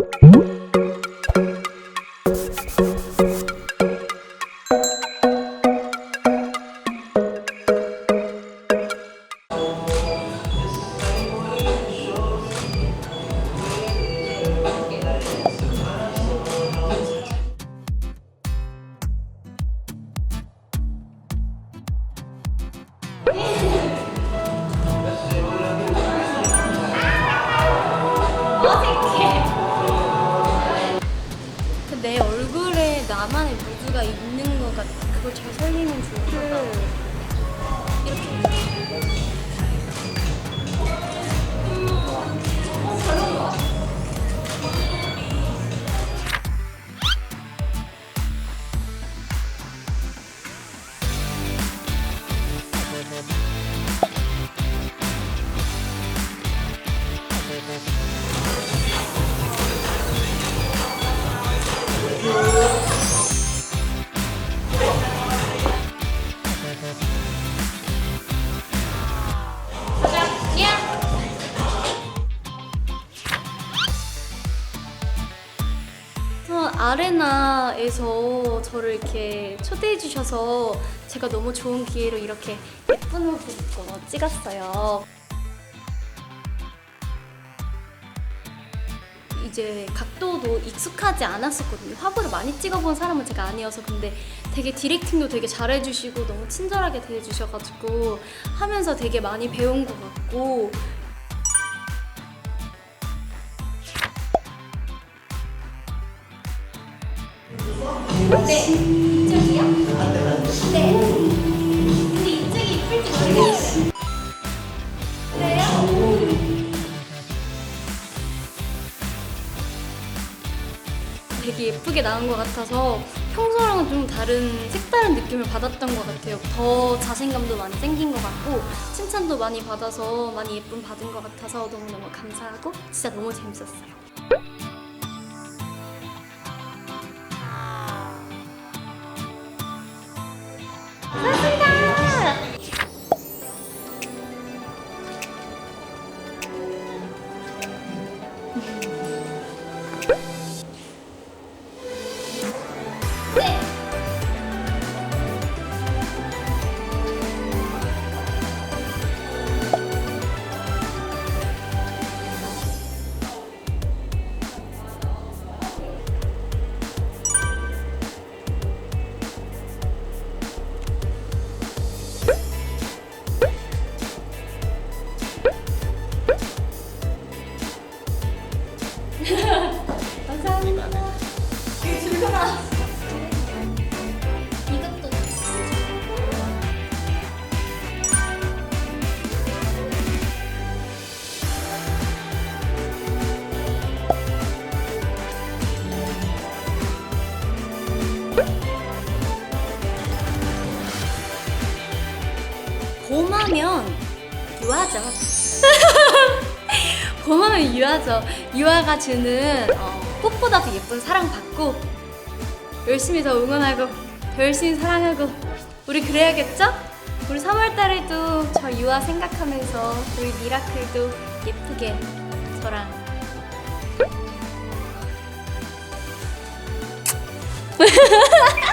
그 나만의 무드가 있는 것 같아. 그걸 잘 살리면 것같 아레나에서 저를 이렇게 초대해 주셔서 제가 너무 좋은 기회로 이렇게 예쁜 옷을 입고 찍었어요. 이제 각도도 익숙하지 않았었거든요. 화보를 많이 찍어본 사람은 제가 아니어서 근데 되게 디렉팅도 되게 잘해주시고 너무 친절하게 대해주셔가지고 하면서 되게 많이 배운 것 같고 네, 이쪽이요? 네. 근데 이쪽이 이쁠지 모르겠어요. 되게 예쁘게 나온 것 같아서 평소랑은 좀 다른 색다른 느낌을 받았던 것 같아요. 더 자신감도 많이 생긴 것 같고 칭찬도 많이 받아서 많이 예쁨 받은 것 같아서 너무너무 감사하고 진짜 너무 재밌었어요. 감사합니다. 이것도 봄하면. 봄하면 유화죠. 유화가 주는 어, 꽃보다 더 예쁜 사랑 받고 열심히 더 응원하고 더 열심히 사랑하고 우리 그래야겠죠? 우리 3월 달에도 저 유아 생각하면서 우리 미라클도 예쁘게 저랑